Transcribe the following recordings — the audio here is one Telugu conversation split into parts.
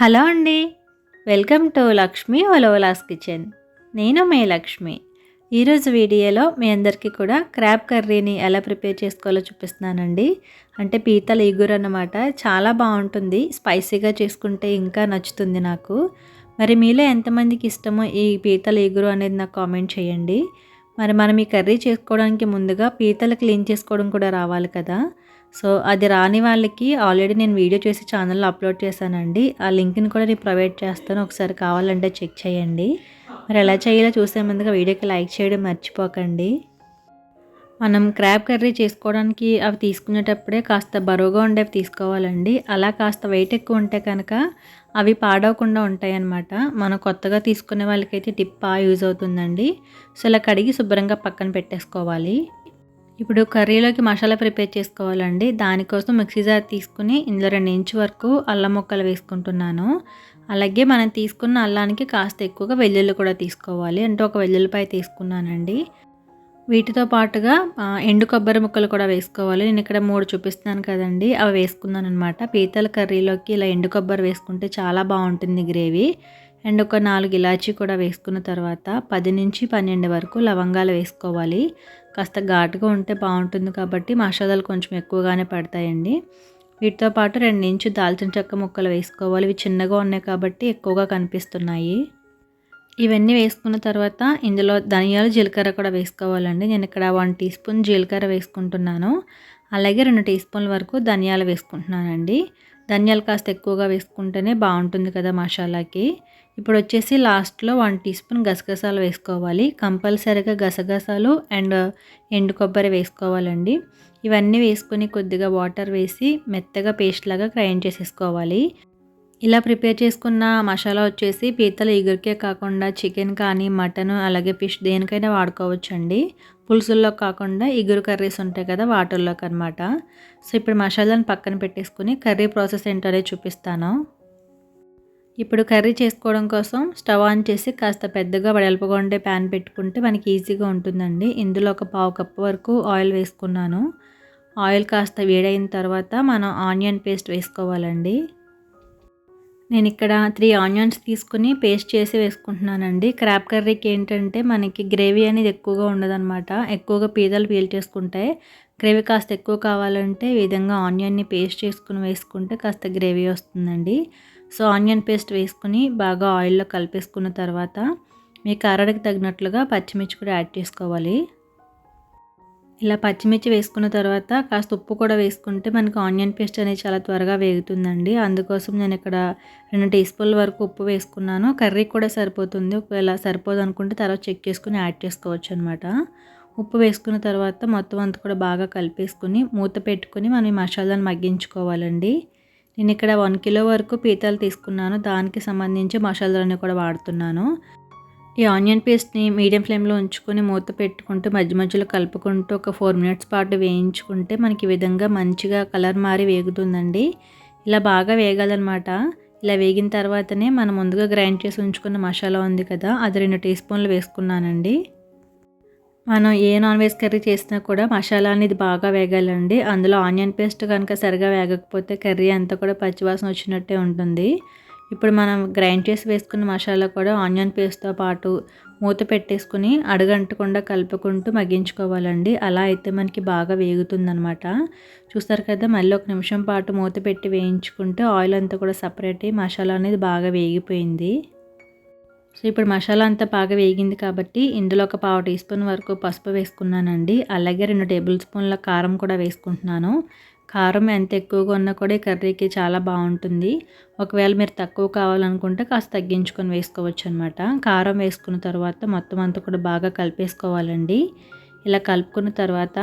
హలో అండి. వెల్కమ్ టు లక్ష్మి ఒలోలాస్ కిచెన్. నేను మే లక్ష్మి. ఈరోజు వీడియోలో మీ అందరికీ కూడా క్రాబ్ కర్రీని ఎలా ప్రిపేర్ చేసుకోవాలో చూపిస్తున్నానండి. అంటే పీతల ఈగురు అన్నమాట. చాలా బాగుంటుంది. స్పైసీగా చేసుకుంటే ఇంకా నచ్చుతుంది నాకు. మరి మీలో ఎంతమందికి ఇష్టమో ఈ పీతల ఈగురు అనేది నాకు కామెంట్ చేయండి. మరి మనం ఈ కర్రీ చేసుకోవడానికి ముందుగా పీతలు క్లీన్ చేసుకోవడం కూడా రావాలి కదా. సో అది రాని వాళ్ళకి ఆల్రెడీ నేను వీడియో చేసి ఛానల్లో అప్లోడ్ చేశానండి. ఆ లింక్ని కూడా నేను ప్రొవైడ్ చేస్తాను. ఒకసారి కావాలంటే చెక్ చేయండి. మరి ఎలా చేయాలో చూసే ముందుగా వీడియోకి లైక్ చేయడం మర్చిపోకండి. మనం క్రాబ్ కర్రీ చేసుకోవడానికి అవి తీసుకునేటప్పుడే కాస్త బరువుగా ఉండేవి తీసుకోవాలండి. అలా కాస్త వెయిట్ ఎక్కువ ఉంటే కనుక అవి పాడవకుండా ఉంటాయన్నమాట. మనం కొత్తగా తీసుకునే వాళ్ళకైతే టిప్ బాగా యూజ్ అవుతుందండి. సో ఇలా కడిగి శుభ్రంగా పక్కన పెట్టేసుకోవాలి. ఇప్పుడు కర్రీలోకి మసాలా ప్రిపేర్ చేసుకోవాలండి. దానికోసం మిక్సీ జార్ తీసుకుని ఇందులో రెండు ఇంచు వరకు అల్లం ముక్కలు వేసుకుంటున్నాను. అలాగే మనం తీసుకున్న అల్లానికి కాస్త ఎక్కువగా వెల్లుల్లి కూడా తీసుకోవాలి. అంటే ఒక వెల్లుల్లిపాయ తీసుకున్నానండి. వీటితో పాటుగా ఎండు కొబ్బరి ముక్కలు కూడా వేసుకోవాలి. నేను ఇక్కడ మూడు చూపిస్తున్నాను కదండి. అవి వేసుకున్నాను అనమాట పీతల కర్రీలోకి ఇలా ఎండు కొబ్బరి వేసుకుంటే చాలా బాగుంటుంది గ్రేవీ. అండ్ ఒక నాలుగు ఇలాచీ కూడా వేసుకున్న తర్వాత పది నుంచి పన్నెండు వరకు లవంగాలు వేసుకోవాలి. కాస్త ఘాటుగా ఉంటే బాగుంటుంది కాబట్టి మసాలాలు కొంచెం ఎక్కువగానే పడతాయండి. వీటితో పాటు రెండు నుంచి దాల్చిన చెక్క ముక్కలు వేసుకోవాలి. ఇవి చిన్నగా ఉన్నాయి కాబట్టి ఎక్కువగా కనిపిస్తున్నాయి. ఇవన్నీ వేసుకున్న తర్వాత ఇందులో ధనియాలు జీలకర్ర కూడా వేసుకోవాలండి. నేను ఇక్కడ వన్ టీ స్పూన్ జీలకర్ర వేసుకుంటున్నాను. అలాగే రెండు టీ స్పూన్ల వరకు ధనియాలు వేసుకుంటున్నానండి. ధనియాలు కాస్త ఎక్కువగా వేసుకుంటేనే బాగుంటుంది కదా మసాలాకి. ఇప్పుడు వచ్చేసి లాస్ట్లో వన్ టీ స్పూన్ గసగసాలు వేసుకోవాలి. కంపల్సరీగా గసగసాలు అండ్ ఎండు కొబ్బరి వేసుకోవాలండి. ఇవన్నీ వేసుకొని కొద్దిగా వాటర్ వేసి మెత్తగా పేస్ట్ లాగా గ్రైండ్ చేసేసుకోవాలి. ఇలా ప్రిపేర్ చేసుకున్న మసాలా వచ్చేసి పీతలు ఎగురికే కాకుండా చికెన్ కానీ మటన్ అలాగే ఫిష్ దేనికైనా వాడుకోవచ్చండి. పులుసుల్లో కాకుండా ఇగురు కర్రీస్ ఉంటాయి కదా వాటర్లోకి అనమాట సో ఇప్పుడు మసాలాను పక్కన పెట్టేసుకుని కర్రీ ప్రాసెస్ ఏంటనే చూపిస్తాను. ఇప్పుడు కర్రీ చేసుకోవడం కోసం స్టవ్ ఆన్ చేసి కాస్త పెద్దగా వెడల్పుగా ఉండే ప్యాన్ పెట్టుకుంటే మనకి ఈజీగా ఉంటుందండి. ఇందులో ఒక పావు కప్పు వరకు ఆయిల్ వేసుకున్నాను. ఆయిల్ కాస్త వేడైన తర్వాత మనం ఆనియన్ పేస్ట్ వేసుకోవాలండి. నేను ఇక్కడ త్రీ ఆనియన్స్ తీసుకుని పేస్ట్ చేసి వేసుకుంటున్నానండి. క్రాప్ కర్రీకి ఏంటంటే మనకి గ్రేవీ అనేది ఎక్కువగా ఉండదన్నమాట. ఎక్కువగా పీదలు పీల్ చేసుకుంటాయి. గ్రేవీ కాస్త ఎక్కువ కావాలంటే ఈ విధంగా ఆనియన్ని పేస్ట్ చేసుకుని వేసుకుంటే కాస్త గ్రేవీ వస్తుందండి. సో ఆనియన్ పేస్ట్ వేసుకుని బాగా ఆయిల్లో కలిపేసుకున్న తర్వాత మీ కారడికి తగినట్లుగా పచ్చిమిర్చి కూడా యాడ్ చేసుకోవాలి. ఇలా పచ్చిమిర్చి వేసుకున్న తర్వాత కాస్త ఉప్పు కూడా వేసుకుంటే మనకి ఆనియన్ పేస్ట్ అనేది చాలా త్వరగా వేగుతుందండి. అందుకోసం నేను ఇక్కడ రెండు టీ స్పూన్ల వరకు ఉప్పు వేసుకున్నాను. కర్రీ కూడా సరిపోతుంది. ఒకవేళ సరిపోదు అనుకుంటే తర్వాత చెక్ చేసుకుని యాడ్ చేసుకోవచ్చు అనమాట ఉప్పు వేసుకున్న తర్వాత మొత్తం అంతా కూడా బాగా కలిపేసుకుని మూత పెట్టుకుని మనం ఈ మసాలాను మగ్గించుకోవాలండి. నేను ఇక్కడ వన్ కిలో వరకు పీతలు తీసుకున్నాను. దానికి సంబంధించి మసాలాలన్నీ కూడా వాడుతున్నాను. ఈ ఆనియన్ పేస్ట్ని మీడియం ఫ్లేమ్లో ఉంచుకొని మూత పెట్టుకుంటూ మధ్య మధ్యలో కలుపుకుంటూ ఒక ఫోర్ మినిట్స్ పాటు వేయించుకుంటే మనకి ఈ విధంగా మంచిగా కలర్ మారి వేగుతుందండి. ఇలా బాగా వేగాలన్నమాట. ఇలా వేగిన తర్వాతనే మనం ముందుగా గ్రైండ్ చేసి ఉంచుకున్న మసాలా ఉంది కదా అది రెండు టీ స్పూన్లు వేసుకున్నానండి. మనం ఏ నాన్ వెజ్ కర్రీ చేసినా కూడా మసాలా అనేది బాగా వేగాలండి. అందులో ఆనియన్ పేస్ట్ కనుక సరిగా వేగకపోతే కర్రీ అంతా కూడా పచ్చివాసన వచ్చినట్టే ఉంటుంది. ఇప్పుడు మనం గ్రైండ్ చేసి వేసుకున్న మసాలా కూడా ఆనియన్ పేస్ట్తో పాటు మూత పెట్టేసుకుని అడగంటకుండా కలుపుకుంటూ మగ్గించుకోవాలండి. అలా అయితే మనకి బాగా వేగుతుందనమాట చూస్తారు కదా మళ్ళీ ఒక నిమిషం పాటు మూత పెట్టి వేయించుకుంటే ఆయిల్ అంతా కూడా సపరేట్ అయ్యి మసాలా అనేది బాగా వేగిపోయింది. సో ఇప్పుడు మసాలా అంతా బాగా వేగింది కాబట్టి ఇందులో ఒక పావు టీ స్పూన్ వరకు పసుపు వేసుకున్నానండి. అలాగే రెండు టేబుల్ స్పూన్ల కారం కూడా వేసుకుంటున్నాను. కారం ఎంత ఎక్కువగా ఉన్నా కూడా ఈ కర్రీకి చాలా బాగుంటుంది. ఒకవేళ మీరు తక్కువ కావాలనుకుంటే కాస్త తగ్గించుకొని వేసుకోవచ్చు అనమాట కారం వేసుకున్న తర్వాత మొత్తం అంతా కూడా బాగా కలిపేసుకోవాలండి. ఇలా కలుపుకున్న తర్వాత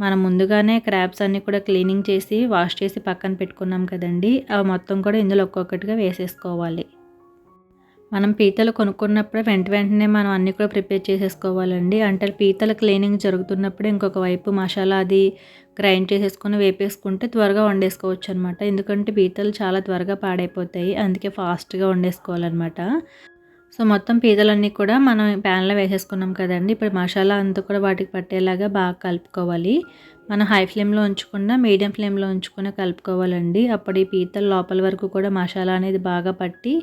మనం ముందుగానే క్రాబ్స్ అన్నీ కూడా క్లీనింగ్ చేసి వాష్ చేసి పక్కన పెట్టుకున్నాం కదండి. అవి మొత్తం కూడా ఇందులో ఒక్కొక్కటిగా వేసేసుకోవాలి. మనం పీతలు కొనుక్కున్నప్పుడే వెంట వెంటనే మనం అన్నీ కూడా ప్రిపేర్ చేసేసుకోవాలండి. అంటే పీతల క్లీనింగ్ జరుగుతున్నప్పుడు ఇంకొక వైపు మసాలా అది గ్రైండ్ చేసేసుకొని వేపేసుకుంటే త్వరగా వండేసుకోవచ్చు అనమాట ఎందుకంటే పీతలు చాలా త్వరగా పాడైపోతాయి. అందుకే ఫాస్ట్గా వండేసుకోవాలన్నమాట సో మొత్తం పీతలన్నీ కూడా మనం ప్యాన్లో వేసేసుకున్నాం కదండి. ఇప్పుడు మసాలా అంతా కూడా వాటికి పట్టేలాగా బాగా కలుపుకోవాలి. మనం హై ఫ్లేమ్లో ఉంచకుండా మీడియం ఫ్లేమ్లో ఉంచుకునే కలుపుకోవాలండి. అప్పుడు ఈ పీతల లోపల వరకు కూడా మసాలా అనేది బాగా పట్టి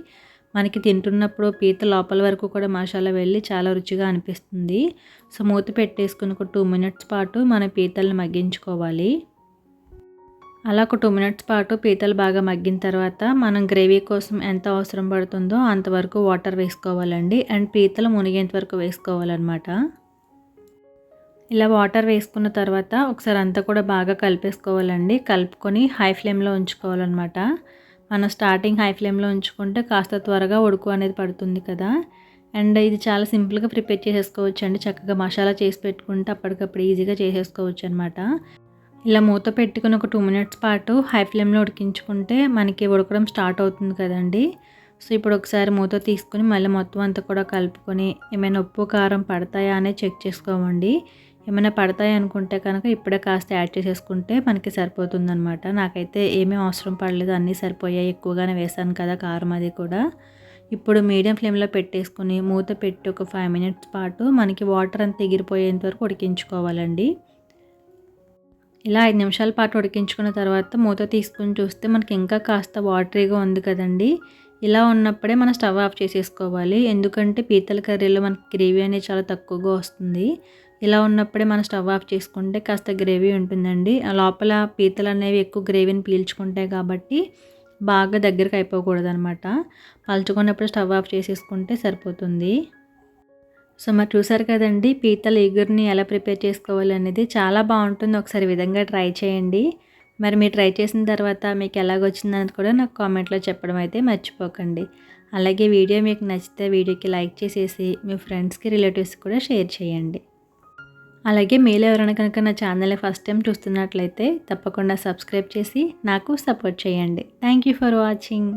మనకి తింటున్నప్పుడు పీత లోపల వరకు కూడా మసాలా వెళ్ళి చాలా రుచిగా అనిపిస్తుంది. సో మూత పెట్టేసుకుని ఒక టూ మినిట్స్ పాటు మన పీతల్ని మగ్గించుకోవాలి. అలా ఒక టూ మినిట్స్ పాటు పీతలు బాగా మగ్గిన తర్వాత మనం గ్రేవీ కోసం ఎంత అవసరం పడుతుందో అంతవరకు వాటర్ వేసుకోవాలండి. అండ్ పీతలు మునిగేంత వరకు వేసుకోవాలన్నమాట. ఇలా వాటర్ వేసుకున్న తర్వాత ఒకసారి అంతా కూడా బాగా కలిపేసుకోవాలండి. కలుపుకొని హై ఫ్లేమ్లో ఉంచుకోవాలన్నమాట. మనం స్టార్టింగ్ హై ఫ్లేమ్లో ఉంచుకుంటే కాస్త త్వరగా ఉడుకు అనేది పడుతుంది కదా. అండ్ ఇది చాలా సింపుల్గా ప్రిపేర్ చేసేసుకోవచ్చు అండి చక్కగా మసాలా చేసి పెట్టుకుంటే అప్పటికప్పుడు ఈజీగా చేసేసుకోవచ్చు అనమాట ఇలా మూత పెట్టుకుని ఒక టూ మినిట్స్ పాటు హై ఫ్లేమ్లో ఉడికించుకుంటే మనకి ఉడకడం స్టార్ట్ అవుతుంది కదండి. సో ఇప్పుడు ఒకసారి మూత తీసుకుని మళ్ళీ మొత్తం అంతా కూడా కలుపుకొని ఏమైనా ఉప్పు కారం పడతాయా అనేది చెక్ చేసుకోమండి. ఏమైనా పడతాయి అనుకుంటే కనుక ఇప్పుడే కాస్త యాడ్ చేసేసుకుంటే మనకి సరిపోతుందనమాట నాకైతే ఏమీ అవసరం పడలేదు. అన్నీ సరిపోయాయి. ఎక్కువగానే వేసాను కదా కారం అది కూడా. ఇప్పుడు మీడియం ఫ్లేమ్లో పెట్టేసుకుని మూత పెట్టి ఒక ఫైవ్ మినిట్స్ పాటు మనకి వాటర్ అంతా ఎగిరిపోయేంత వరకు ఉడికించుకోవాలండి. ఇలా ఐదు నిమిషాల పాటు ఉడికించుకున్న తర్వాత మూత తీసుకుని చూస్తే మనకి ఇంకా కాస్త వాటరీగా ఉంది కదండి. ఇలా ఉన్నప్పుడే మనం స్టవ్ ఆఫ్ చేసేసుకోవాలి. ఎందుకంటే పీతల కర్రీలో మనకి గ్రేవీ అనేది చాలా తక్కువగా వస్తుంది. ఇలా ఉన్నప్పుడే మనం స్టవ్ ఆఫ్ చేసుకుంటే కాస్త గ్రేవీ ఉంటుందండి. ఆ లోపల పీతలు అనేవి ఎక్కువ గ్రేవీని పీల్చుకుంటాయి కాబట్టి బాగా దగ్గరకు అయిపోకూడదు అనమాట పలుచుకున్నప్పుడు స్టవ్ ఆఫ్ చేసేసుకుంటే సరిపోతుంది. సో మరి చూసారు కదండి పీతల ఎగురిని ఎలా ప్రిపేర్ చేసుకోవాలి అనేది చాలా బాగుంటుంది. ఒకసారి విధంగా ట్రై చేయండి. మరి మీరు ట్రై చేసిన తర్వాత మీకు ఎలాగొచ్చిందని కూడా నాకు కామెంట్లో చెప్పడం అయితే మర్చిపోకండి. అలాగే వీడియో మీకు నచ్చితే వీడియోకి లైక్ చేసేసి మీ ఫ్రెండ్స్కి రిలేటివ్స్కి కూడా షేర్ చేయండి. అలాగే మీరు ఎవరైనా కనుక నా ఛానల్ని ఫస్ట్ టైం చూస్తున్నట్లయితే తప్పకుండా సబ్స్క్రైబ్ చేసి నాకు సపోర్ట్ చేయండి. Thank you for watching.